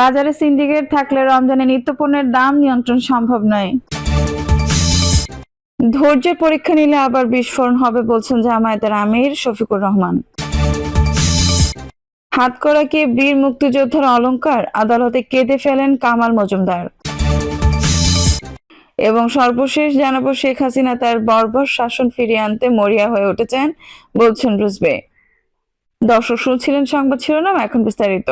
বাজারে সিন্ডিকেট থাকলে রমজানে নিত্যপণ্যের দাম নিয়ন্ত্রণ সম্ভব নয়। ধৈর্যের পরীক্ষা নিলে আবার বিস্ফোরণ হবে বলছেন জামায়াতের আমির শফিকুর রহমান। হাত করা কি বীর মুক্তিযোদ্ধার অলংকার? আদালতে কেঁদে ফেলেন কামাল মজুমদার। এবং সর্বশেষ জানাব শেখ হাসিনা তার বর্বর শাসন ফিরিয়ে আনতে মরিয়া হয়ে উঠেছেন, বলছেন রুজবে। দর্শক শুনছিলেন সংবাদ শিরোনাম, এখন বিস্তারিত।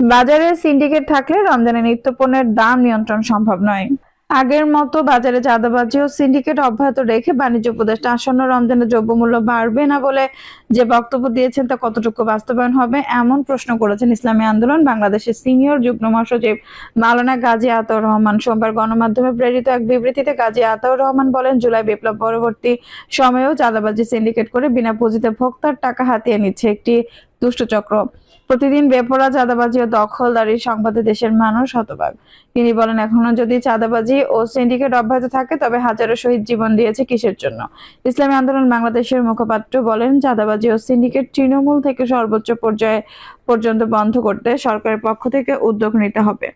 বাজারে সিন্ডিকেট থাকলে রমজানে নিত্যপণ্যের দাম নিয়ন্ত্রণ সম্ভব নয়। আগের মতো বাজারে চাঁদাবাজি ও সিন্ডিকেট অব্যাহত রেখে বাণিজ্য উপদেষ্টা আসন্ন রমজানে দ্রব্যমূল্য বাড়বে না বলে যে বক্তব্য দিয়েছেন তা কতটুকু বাস্তবায়ন হবে এমন প্রশ্ন করেছেন ইসলামী আন্দোলন বাংলাদেশের সিনিয়র যুগ্ম মহাসচিব মাওলানা গাজী আতাউর রহমান। সোমবার গণমাধ্যমে প্রেরিত এক বিবৃতিতে গাজী আতাউর রহমান বলেন, জুলাই বিপ্লব পরবর্তী সময়েও চাঁদাবাজি সিন্ডিকেট করে বিনা পুঁজিতে ভোক্তার টাকা হাতিয়ে নিচ্ছে একটি দুষ্টচক্র। প্রতিদিন বেপরা চাঁদাবাজি ও দখলদারি সংবাদে দেশের মানুষ হতবাক। তিনি বলেন, এখনও যদি চাঁদাবাজি ও সিন্ডিকেট অব্যাহত থাকে, তবে হাজারো শহীদ জীবন দিয়েছে কিসের জন্য? ইসলামী আন্দোলন বাংলাদেশের মুখপাত্র বলেন, চাঁদাবাজি ও সিন্ডিকেট তৃণমূল থেকে সর্বোচ্চ পর্যায়ে পর্যন্ত বন্ধ করতে সরকারের পক্ষ থেকে উদ্যোগ নিতে হবে।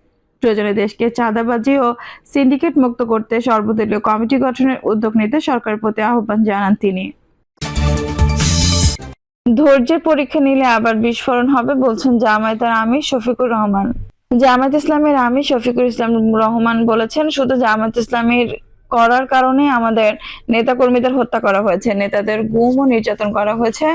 প্রয়োজনে দেশকে চাঁদাবাজি ও সিন্ডিকেট মুক্ত করতে সর্বদলীয় কমিটি গঠনের উদ্যোগ নিতে সরকারের প্রতি আহ্বান জানান তিনি। ধৈর্যের পরীক্ষা নিলে আবার বিস্ফোরণ হবে, বলছেন জামায়াতের আমি শফিকুর রহমান। জামায়াত ইসলামের আমি শফিকুর ইসলাম রহমান বলেছেন, শুধু জামায়াত ইসলামের করার কারণে আমাদের নেতাকর্মীদের হত্যা করা হয়েছে, নেতাদের গুম ও নির্যাতন করা হয়েছে,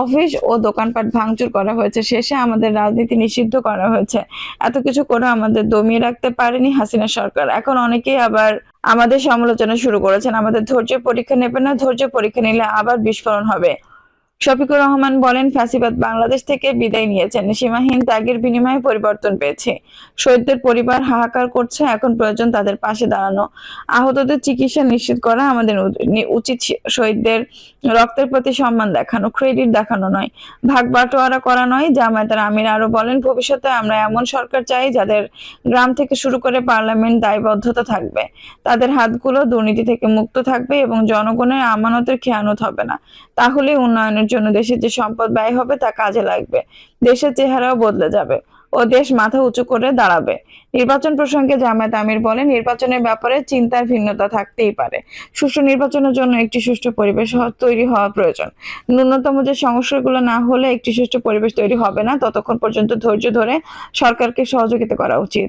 অফিস ও দোকানপাট ভাঙচুর করা হয়েছে, শেষে আমাদের রাজনীতি নিষিদ্ধ করা হয়েছে। এত কিছু করে আমাদের দমিয়ে রাখতে পারেনি হাসিনা সরকার। এখন অনেকেই আবার আমাদের সমালোচনা শুরু করেছেন, আমাদের ধৈর্যের পরীক্ষা নেবে না ধৈর্য পরীক্ষা নিলে আবার বিস্ফোরণ হবে। শফিকুর রহমান বলেন, ফ্যাসিবাদ বাংলাদেশ থেকে বিদায় নিয়েছেন। সীমাহীন ত্যাগের বিনিময়ে পরিবর্তন পেয়েছে। শহীদদের পরিবার হাহাকার করছে, এখন প্রয়োজন তাদের পাশে দাঁড়ানো। আহতদের চিকিৎসা নিশ্চিত করা আমাদের উচিত শহীদদের রক্তের প্রতি সম্মান দেখানো, ক্রেডিট দেখানো নয়। ভাগ বাটোয়ারা করা নয়, জামায়াতের আমির আরও বলেন, ভবিষ্যতে আমরা এমন সরকার চাই যাদের গ্রাম থেকে শুরু করে পার্লামেন্ট দায়বদ্ধতা থাকবে। তাদের হাতগুলো দুর্নীতি থেকে মুক্ত থাকবে এবং জনগণের আমানতের খেয়ানত হবে না। তাহলে উন্নয়নের জন্য দেশের যে সম্পদ ব্যয় হবে তা কাজে লাগবে। দেশের চেহারাও বদলে যাবে ও দেশ মাথা উঁচু করে দাঁড়াবে। নির্বাচন প্রসঙ্গে জামায়াত আমির বলেন, নির্বাচনের ব্যাপারে চিন্তার ভিন্নতা থাকতেই পারে। সুষ্ঠু নির্বাচনের জন্য একটি সুষ্ঠু পরিবেশ তৈরি হওয়া প্রয়োজন। ন্যূনতম যে সমস্যাগুলো না হলে একটি সুষ্ঠু পরিবেশ তৈরি হবে না, ততক্ষণ পর্যন্ত ধৈর্য ধরে সরকারকে সহযোগিতা করা উচিত।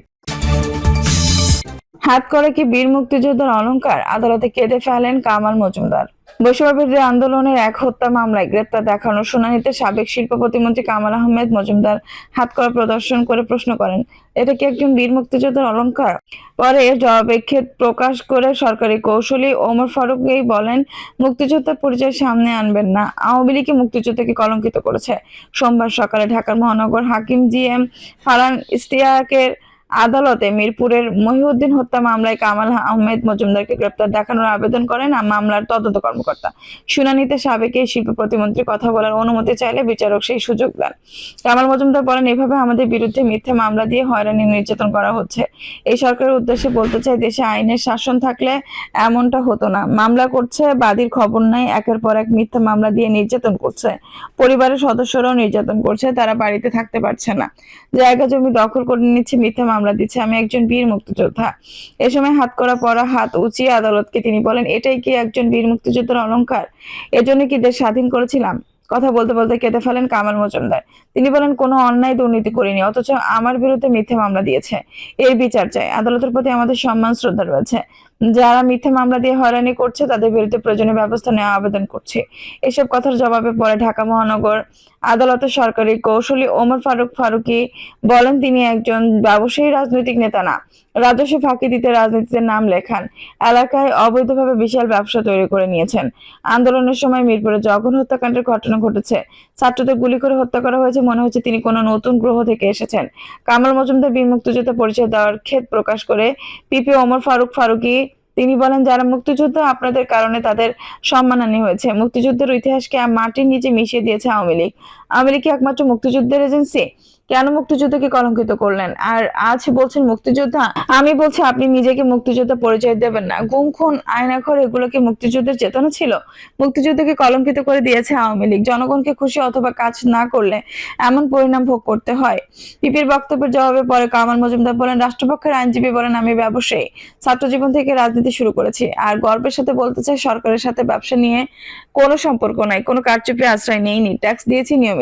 হাত করে কি বীর মুক্তিযোদ্ধার অলংকার? আদালতে কেঁদে ফেলেন কামাল মজুমদার। বৈষম্যবিরোধী আন্দোলনের এক হত্যা মামলায় গ্রেপ্তার দেখানোর শুনানিতে সাবেক শিল্প প্রতিমন্ত্রী কামাল আহমেদ মজুমদার হাত করা প্রদর্শন করে প্রশ্ন করেন, এটা কি একজন বীর মুক্তিযোদ্ধার অলংকার? পরে জবাবে ক্ষেত প্রকাশ করে সরকারি কৌশলী ওমর ফারুকই বলেন, মুক্তিযোদ্ধার পরিচয় সামনে আনবেন না। আওয়ামী লীগই মুক্তিযোদ্ধাকে কলঙ্কিত করেছে। সোমবার সকালে ঢাকার মহানগর হাকিম জি এম ফারান ইস্তিয়াকের আদালতে মিরপুরের মহিউদ্দিন হত্যা মামলায় কামাল আহমেদ মজুমদারকে গ্রেপ্তার দেখানোর আবেদন করেন মামলার তদন্ত কর্মকর্তা। শুনানিতে সাবেক এই শিল্প প্রতিমন্ত্রী কথা বলার অনুমতি চাইলে বিচারক সেই সুযোগ দেন। কামাল মজুমদার বলেন, এভাবে আমাদের বিরুদ্ধে মিথ্যে মামলা দিয়ে হয়রানি নির্যাতন করা হচ্ছে। এই সরকারের উদ্দেশ্যে বলতে চাই, দেশে আইনের শাসন থাকলে এমনটা হতো না। মামলা করছে, বাদীর খবর নাই, একের পর এক মিথ্যা মামলা দিয়ে নির্যাতন করছে। পরিবারের সদস্যরাও নির্যাতন করছে, তারা বাড়িতে থাকতে পারছে না। জায়গা জমি দখল করে নিচ্ছে, মিথ্যা মামলা দিচ্ছে। আমি একজন বীর মুক্তিযোদ্ধা। এ সময় হাত করা পরা, হাত উঁচিয়ে আদালতকে তিনি বলেন, এটাই কি একজন বীর মুক্তিযোদ্ধার অলঙ্কার এজন্য কি দেশ স্বাধীন করেছিলাম? কথা বলতে বলতে কেটে ফেলেন কামাল মজুমদার। তিনি বলেন, কোনো অন্যায় দুর্নীতি করিনি, অথচ আমার বিরুদ্ধে মিথ্যা মামলা দিয়েছে। এর বিচার চাই। আদালতের প্রতি আমাদের সম্মান, শ্রদ্ধা রয়েছে। যারা মিথ্যা মামলা দিয়ে হয়রানি করছে, তাদের বিরুদ্ধে প্রয়োজনীয় ব্যবস্থা নেওয়া আবেদন করছি। এসব কথার জবাবে পরে ঢাকা মহানগর আদালতের সরকারি কৌশলী ওমর ফারুক ফারুকি বলেন, তিনি একজন ব্যবসায়ী রাজনৈতিক নেতা না, রাজস্ব ফাঁকি দিতে রাজনীতিতে নাম লেখান, এলাকায় অবৈধভাবে বিশাল ব্যবসা তৈরি করে নিয়েছেন। আন্দোলনের সময় মিরপুরে জঘন হত্যাকাণ্ডের ঘটনা ঘটেছে। ছাত্রদের গুলি করে হত্যা করা হয়েছে মনে হচ্ছে তিনি কোনো নতুন গ্রহ থেকে এসেছেন। কামাল মজুমদার বীর পরিচয় দেওয়ার ক্ষেত প্রকাশ করে পিপি ওমর ফারুক ফারুকি তিনি বলেন, যারা মুক্তিযুদ্ধ আপনাদের কারণে তাদের সম্মানহানি হয়েছে, মুক্তিযুদ্ধের ইতিহাসকে মাটির নিচে মিশিয়ে দিয়েছে আওয়ামী লীগ। আওয়ামী কি একমাত্র মুক্তিযুদ্ধের এজেন্সি? কেন মুক্তিযুদ্ধকে কলঙ্কিত করলেন? আর আজ বলছেন মুক্তিযোদ্ধা, আমি বলছি আপনি নিজেকে মুক্তিযোদ্ধা পরিচয় দেবেন না। গুম, খুন, আয়নাঘর এগুলো কি মুক্তিযুদ্ধের চেতনা ছিল? মুক্তিযুদ্ধকে কলঙ্কিত করে দিয়েছে আওয়ামী লীগ। জনগণকে খুশি অথবা কাজ না করলে এমন পরিণাম ভোগ করতে হয়। পিপির বক্তব্যের জবাবে পরে কামাল মজুমদার বলেন, রাষ্ট্রপক্ষের আইনজীবী বলেন, আমি ব্যবসায়ী। ছাত্র জীবন থেকে রাজনীতি শুরু করেছি। আর গর্বের সাথে বলতে চাই, সরকারের সাথে ব্যবসা নিয়ে কোনো সম্পর্ক নাই। কোনো কারচুপি আশ্রয় নেইনি। ট্যাক্স দিয়েছি নিয়মিত।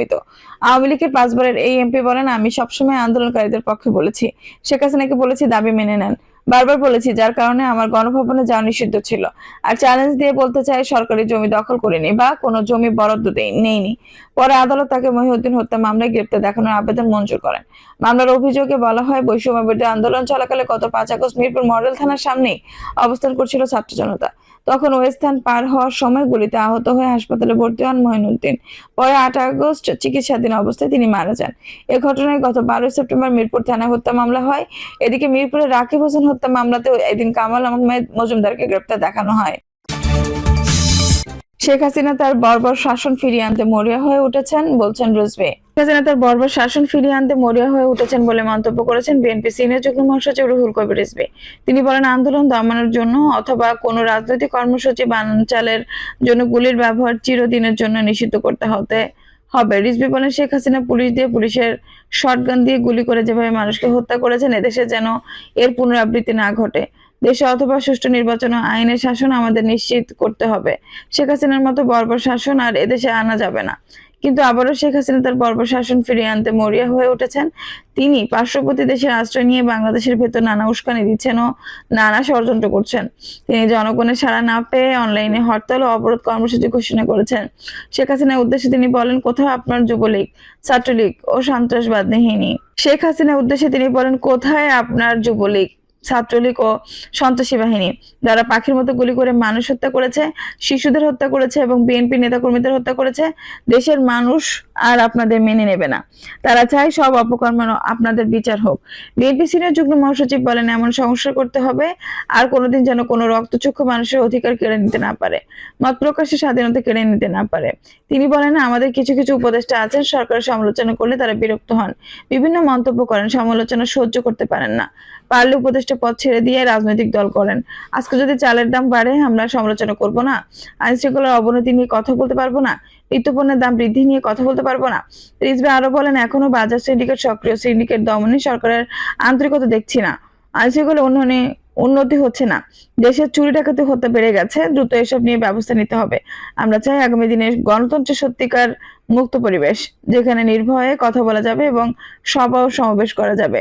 আওয়ামী লীগের পাঁচবারের এই এমপি বলেন, আমি সবসময় আন্দোলনকারীদের পক্ষে বলেছি। শেখ হাসিনাকে বলেছি দাবি মেনে নেন। বারবার বলেছি, যার কারণে আমার গণভবনে যাওয়া নিষিদ্ধ ছিল। আর চ্যালেঞ্জ দিয়ে বলতে চাই, সরকারি জমি দখল করিনি বা কোনো জমি বরাদ্দ নেইনি। পরে আদালত তাকে মহিউদ্দিন হত্যা মামলায় গ্রেপ্তার দেখানোর আবেদন মঞ্জুর করেন। মামলার অভিযোগে বলা হয় বৈষম্য বিরোধী আন্দোলন চলাকালে গত পাঁচ আগস্ট মিরপুর মডেল থানার সামনেই অবস্থান করছিল ছাত্র জনতা। তখন ওই স্থান পার হওয়ার সময় গুলিতে আহত হয়ে হাসপাতালে ভর্তি হন মহিনুদ্দিন। পরে আট আগস্ট চিকিৎসাধীন অবস্থায় তিনি মারা যান। এ ঘটনায় গত বারোই সেপ্টেম্বর মিরপুর থানায় হত্যা মামলা হয়। এদিকে মিরপুরে রাকিব হোসেন হত্যা মামলাতেও এদিন কামাল আহমেদ মজুমদারকে গ্রেপ্তার দেখানো হয়। শেখ হাসিনা তার বর্বর শাসন ফিরিয়ে আনতে মরিয়া হয়ে উঠেছেন বলছেন রুজবে শেখ হাসিনা তার বর্বর শাসন ফিরিয়ে আনতে মরিয়া হয়ে উঠেছেন বলে মন্তব্য করেছেন বিএনপি সিনিয়র যুগ্ম মহাসচিব রুহুল কবির রিজভী। তিনি বলেন, আন্দোলন দমানোর জন্য অথবা কোনো রাজনৈতিক কর্মসূচি বানচালের জন্য গুলির ব্যবহার চিরদিনের জন্য নিষিদ্ধ করতে হতে হবে। রিজভী বলেন, শেখ হাসিনা পুলিশ দিয়ে পুলিশের শটগান দিয়ে গুলি করে যেভাবে মানুষকে হত্যা করেছেন, এদেশে যেন এর পুনরাবৃত্তি না ঘটে। দেশে অথবা সুষ্ঠু নির্বাচন ও আইনের শাসন আমাদের নিশ্চিত করতে হবে। শেখ হাসিনার মতো বর্বর শাসন আর এদেশে আনা যাবে না। কিন্তু আবারও শেখ হাসিনা তার বর্বর শাসন ফিরিয়ে আনতে মরিয়া হয়ে উঠেছেন। তিনি পার্শ্ববর্তী দেশের আশ্রয় নিয়ে বাংলাদেশের ভেতর নানা উস্কানি দিচ্ছেন ও নানা ষড়যন্ত্র করছেন। তিনি জনগণের সাড়া না পেয়ে অনলাইনে হরতাল ও অবরোধ কর্মসূচি ঘোষণা করেছেন। শেখ হাসিনার উদ্দেশ্যে তিনি বলেন, কোথাও আপনার যুবলীগ, ছাত্রলীগ ও সন্ত্রাসবাদ নেহিনী শেখ হাসিনার উদ্দেশ্যে তিনি বলেন, কোথায় আপনার যুবলীগ? ছাত্রলীগ ও সন্ত্রাসী বাহিনী। যারা পাখির মতো গুলি করে মানুষ হত্যা করেছে, শিশুদের হত্যা করেছে এবং বিএনপি নেতাকর্মীদের হত্যা করেছে, দেশের মানুষ আর আপনাদের মেনে নেবে না। তারা চায় সব অপকর্ম আপনাদের বিচার হোক। বিএনপি সিনিয়র যুগ্ম মহাসচিব বলেন, এমন সংস্কার করতে হবে, আর কোনোদিন যেন কোনো রক্তচক্ষু মানুষের অধিকার কেড়ে নিতে না পারে। মত প্রকাশের স্বাধীনতা কেড়ে নিতে না পারে। তিনি বলেন, আমাদের কিছু কিছু উপদেষ্টা আছেন সরকারের সমালোচনা করলে তারা বিরক্ত হন। বিভিন্ন মন্তব্য করেন, সমালোচনা সহ্য করতে পারেন না। পারলে উপদেষ্টা পদ ছেড়ে দিয়ে রাজনৈতিক দল করেন। আজকে যদি চালের দাম বাড়ে, আমরা সমালোচনা করব না। আইন শৃঙ্খলার অবনতি নিয়ে কথা বলতে পারব না। নিত্যপণ্যের দাম বৃদ্ধি নিয়ে কথা বলতে পারব না। রিজভি আরও বলেন এখনও বাজার সিন্ডিকেট সক্রিয়। সিন্ডিকেট দমনে সরকারের আন্তরিকতা দেখছি না। আইন শৃঙ্খলা উন্নয়নে উন্নতি হচ্ছে না। দেশের চুরি ডাকাতি হত্যা বেড়ে গেছে। দ্রুত এসব নিয়ে ব্যবস্থা নিতে হবে। আমরা চাই আগামী দিনে গণতন্ত্রের সত্যিকার মুক্ত পরিবেশ, যেখানে নির্ভয়ে কথা বলা যাবে এবং সভা সমাবেশ করা যাবে।